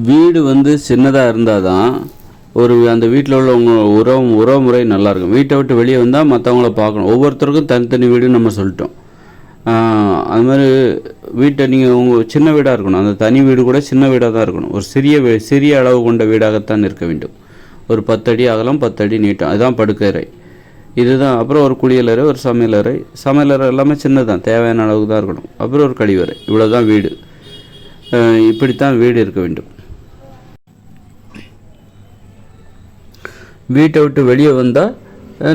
வீடு வந்து சின்னதாக இருந்தால் தான் ஒரு அந்த வீட்டில் உள்ளவங்க உறவு உறவு முறை நல்லாயிருக்கும். வீட்டை விட்டு வெளியே வந்தால் மற்றவங்கள பார்க்கணும். ஒவ்வொருத்தருக்கும் தனித்தனி வீடுன்னு நம்ம சொல்லிட்டோம். அது மாதிரி வீட்டை நீங்கள் உங்கள் சின்ன வீடாக இருக்கணும். அந்த தனி வீடு கூட சின்ன வீடாக தான் இருக்கணும். ஒரு சிறிய வீ- சிறிய அளவு கொண்ட வீடாகத்தான் இருக்க வேண்டும். ஒரு பத்தடி அகலம் பத்தடி நீட்டம். அதுதான் படுக்கறை இதுதான். அப்புறம் ஒரு குளியலறை ஒரு சமையலறை. சமையலறை எல்லாமே சின்னதான் தேவையான அளவுக்கு தான் இருக்கணும். அப்புறம் ஒரு கழிவறை. இவ்வளோதான் வீடு. இப்படித்தான் வீடு இருக்க வேண்டும். வீட்டை விட்டு வெளியே வந்தால்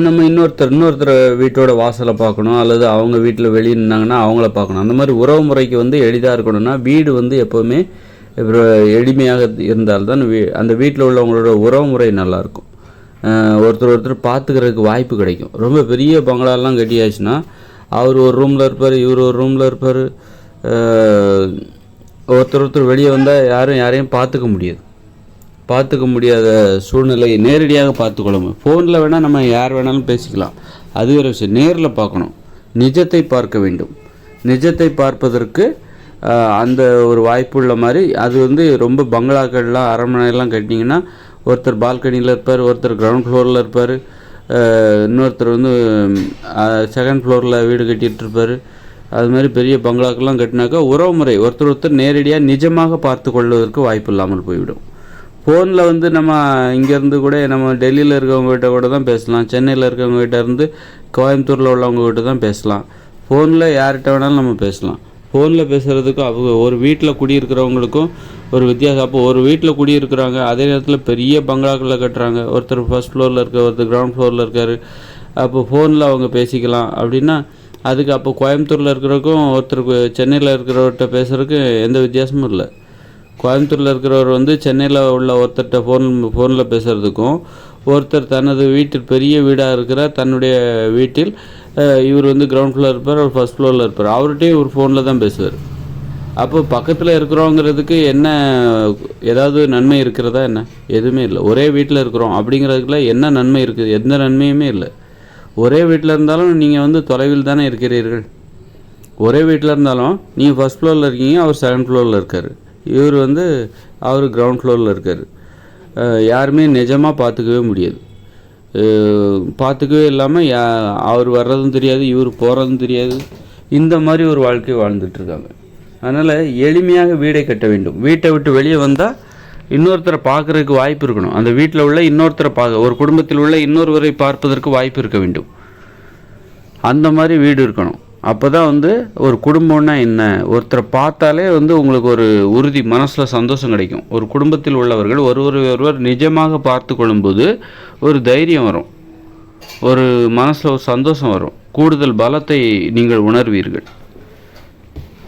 நம்ம இன்னொருத்தர் இன்னொருத்தர் வீட்டோட வாசலை பார்க்கணும் அல்லது அவங்க வீட்டில் வெளியே நின்னாங்கன்னா அவங்கள பார்க்கணும். அந்த மாதிரி உறவு முறைக்கு வந்து எளிதாக இருக்கணும்னா வீடு வந்து எப்போவுமே எளிமையாக இருந்தால்தான் வீ அந்த வீட்டில் உள்ளவங்களோட உறவு முறை நல்லாயிருக்கும். ஒருத்தர் ஒருத்தர் பார்த்துக்கிறதுக்கு வாய்ப்பு கிடைக்கும். ரொம்ப பெரிய பங்களாலாம் கட்டியாச்சுன்னா அவர் ஒரு ரூமில் இருப்பார் இவர் ஒரு ரூமில் இருப்பார். ஒருத்தர் ஒருத்தர் வெளியே வந்தால் யாரும் யாரையும் பார்த்துக்க முடியாது. பார்த்துக்க முடியாத சூழ்நிலையை நேரடியாக பார்த்துக்கொள்ளும் ஃபோனில் வேணால் நம்ம யார் வேணாலும் பேசிக்கலாம். அது ஒரு விஷயம். நேரில் பார்க்கணும். நிஜத்தை பார்க்க வேண்டும். நிஜத்தை பார்ப்பதற்கு அந்த ஒரு வாய்ப்புள்ள மாதிரி அது வந்து ரொம்ப பங்களாக்கள்லாம் அரண்மனையெல்லாம் கட்டினீங்கன்னா ஒருத்தர் பால்கனியில் இருப்பார் ஒருத்தர் கிரவுண்ட் ஃப்ளோரில் இருப்பார் இன்னொருத்தர் வந்து செகண்ட் ஃப்ளோரில் வீடு கட்டிகிட்டு இருப்பார். அது மாதிரி பெரிய பங்களாக்கெல்லாம் கட்டினாக்கா உறவுமுறை. ஒருத்தர் ஒருத்தர் நேரடியாக நிஜமாக பார்த்து கொள்வதற்கு வாய்ப்பு இல்லாமல் போய்விடும். ஃபோனில் வந்து நம்ம இங்கேருந்து கூட நம்ம டெல்லியில் இருக்கிறவங்ககிட்ட கூட தான் பேசலாம். சென்னையில் இருக்கிறவங்ககிட்ட இருந்து கோயம்புத்தூரில் உள்ளவங்ககிட்ட தான் பேசலாம். ஃபோனில் யார்கிட்ட வேணாலும் நம்ம பேசலாம். ஃபோனில் பேசுகிறதுக்கும் அவங்க ஒரு வீட்டில் குடியிருக்கிறவங்களுக்கும் ஒரு வித்தியாசம். அப்போ ஒரு வீட்டில் குடியிருக்கிறாங்க அதே நேரத்தில் பெரிய பங்களாக்களில் கட்டுறாங்க. ஒருத்தர் ஃபஸ்ட் ஃப்ளோரில் இருக்க ஒருத்தர் கிரவுண்ட் ஃப்ளோரில் இருக்கார். அப்போ ஃபோனில் அவங்க பேசிக்கலாம். அப்படின்னா அதுக்கு அப்போ கோயம்புத்தூரில் இருக்கிறக்கும் ஒருத்தருக்கு சென்னையில் இருக்கிறவர்கிட்ட பேசுகிறதுக்கு எந்த வித்தியாசமும் இல்லை. கோயம்புத்தூரில் இருக்கிறவர் வந்து சென்னையில் உள்ள ஒருத்தர்கிட்ட ஃபோன் ஃபோனில் பேசுகிறதுக்கும் ஒருத்தர் தனது வீட்டில் பெரிய வீடாக இருக்கிற தன்னுடைய வீட்டில் இவர் வந்து கிரவுண்ட் ஃப்ளோர் இருப்பார் அவர் ஃபர்ஸ்ட் ஃப்ளோரில் இருப்பார். அவர்கிட்டயும் இவர் ஃபோனில் தான் பேசுவார். அப்போ பக்கத்தில் இருக்கிறோங்கிறதுக்கு என்ன ஏதாவது நன்மை இருக்கிறதா என்ன? எதுவுமே இல்லை. ஒரே வீட்டில் இருக்கிறோம் அப்படிங்கிறதுக்குள்ள என்ன நன்மை இருக்குது எந்த நன்மையுமே இல்லை. ஒரே வீட்டில் இருந்தாலும் நீங்கள் வந்து தொலைவில் தானே இருக்கிறீர்கள். ஒரே வீட்டில் இருந்தாலும் நீங்கள் ஃபர்ஸ்ட் ஃப்ளோரில் இருக்கீங்க அவர் செகண்ட் ஃப்ளோரில் இருக்கார். இவர் வந்து அவர் கிரவுண்ட் ஃப்ளோரில் இருக்கார். யாருமே நிஜமாக பார்த்துக்கவே முடியாது. பார்த்துக்கவே இல்லாமல் யா அவர் வர்றதும் தெரியாது இவர் போகிறதும் தெரியாது. இந்த மாதிரி ஒரு வாழ்க்கை வாழ்ந்துட்டுருக்காங்க அதனால் எளிமையாக வீடை கட்ட வேண்டும். வீட்டை விட்டு வெளியே வந்தால் இன்னொருத்தரை பார்க்குறதுக்கு வாய்ப்பு இருக்கணும். அந்த வீட்டில் உள்ள இன்னொருத்தரை பார்க்க ஒரு குடும்பத்தில் உள்ள இன்னொருவரை பார்ப்பதற்கு வாய்ப்பு இருக்க வேண்டும். அந்த மாதிரி வீடு இருக்கணும். அப்போ தான் வந்து ஒரு குடும்பம்னா என்ன? ஒருத்தரை பார்த்தாலே வந்து உங்களுக்கு ஒரு உறுதி மனசில் சந்தோஷம் கிடைக்கும். ஒரு குடும்பத்தில் உள்ளவர்கள் ஒருவர் ஒருவர் நிஜமாக பார்த்து கொள்ளும்போது ஒரு தைரியம் வரும். ஒரு மனசில் ஒரு சந்தோஷம் வரும். கூடுதல் பலத்தை நீங்கள் உணர்வீர்கள்.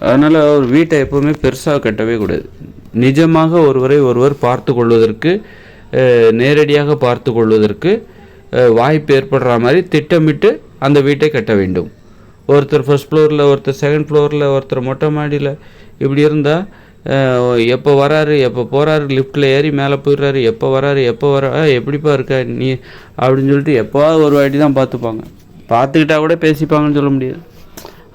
அதனால் ஒரு வீட்டை எப்போவுமே பெருசாக கட்டவே கூடாது. நிஜமாக ஒருவரை ஒருவர் பார்த்து கொள்வதற்கு நேரடியாக பார்த்து கொள்வதற்கு வாய்ப்பு ஏற்படுற மாதிரி திட்டமிட்டு அந்த வீட்டை கட்ட வேண்டும். ஒருத்தர் ஃபர்ஸ்ட் ஃப்ளோரில் ஒருத்தர் செகண்ட் ஃப்ளோரில் ஒருத்தர் மொட்டை மாடியில். இப்படி இருந்தால் எப்போ வராரு எப்போ போகிறாரு லிஃப்ட்டில் ஏறி மேலே போயிடுறாரு எப்போ வராரு எப்போ வர எப்படிப்பா இருக்க நீ? அப்படின்னு சொல்லிட்டு எப்போவாவது ஒரு வாட்டி தான் பார்த்துப்பாங்க. பார்த்துக்கிட்டா கூட பேசிப்பாங்கன்னு சொல்ல முடியாது.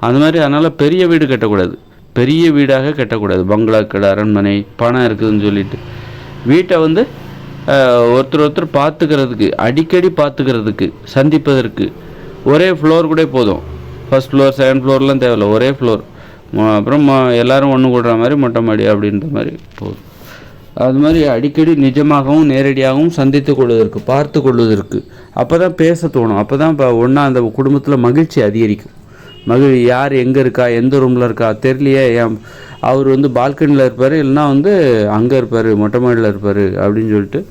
அந்த மாதிரி அதனால் பெரிய வீடு கட்டக்கூடாது. பெரிய வீடாக கட்டக்கூடாது. பங்களாக்கள் அரண்மனை பணம் இருக்குதுன்னு சொல்லிட்டு. வீட்டை வந்து ஒருத்தர் ஒருத்தர் பார்த்துக்கிறதுக்கு அடிக்கடி பார்த்துக்கிறதுக்கு சந்திப்பதற்கு ஒரே ஃப்ளோர் கூட போதும். ஃபர்ஸ்ட் ஃப்ளோர் செகண்ட் ஃப்ளோர்லாம் தேவையில்ல. ஒரே ஃப்ளோர் அப்புறம் ம- எல்லாரும் ஒன்று கூடுற மாதிரி மொட்டை மாடி அப்படின்ற மாதிரி போதும். அது மாதிரி அடிக்கடி நிஜமாகவும் நேரடியாகவும் சந்தித்து கொள்வதற்கு பார்த்து கொள்வதற்கு. அப்போ தான் பேச தோணும். அப்போ தான் இப்போ ஒன்றா அந்த குடும்பத்தில் மகிழ்ச்சி அதிகரிக்கும். மகிழ் யார் எங்கே இருக்கா? எந்த ரூமில் இருக்கா? தெரியலையே. என் அவர் வந்து பால்கனியில் இருப்பார். இல்லைன்னா வந்து அங்கே இருப்பார். மொட்டை மாடியில் இருப்பார் அப்படின்னு சொல்லிட்டு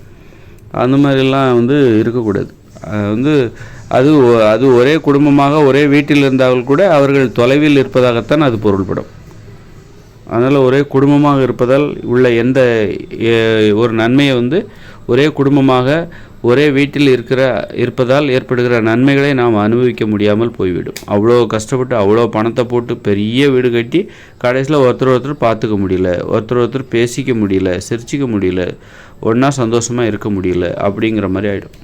அந்த மாதிரிலாம் வந்து இருக்கக்கூடாது. அது வந்து அது ஒ- அது ஒரே குடும்பமாக ஒரே வீட்டில் இருந்தால் கூட அவர்கள் தொலைவில் இருப்பதாகத்தான் அது பொருள்படும். அதனால் ஒரே குடும்பமாக இருப்பதால் உள்ள எந்த ஒரு நன்மையை வந்து ஒரே குடும்பமாக ஒரே வீட்டில் இருக்கிற இருப்பதால் ஏற்படுகிற நன்மைகளை நாம் அனுபவிக்க முடியாமல் போய்விடும். அவ்வளோ கஷ்டப்பட்டு அவ்வளோ பணத்தை போட்டு பெரிய வீடு கட்டி கடைசியில் ஒருத்தர் ஒருத்தர் பார்த்துக்க முடியல ஒருத்தர் ஒருத்தர் பேசிக்க முடியல சிரிச்சிக்க முடியல ஒன்றா சந்தோஷமாக இருக்க முடியல அப்படிங்கிற மாதிரி ஆகிடும்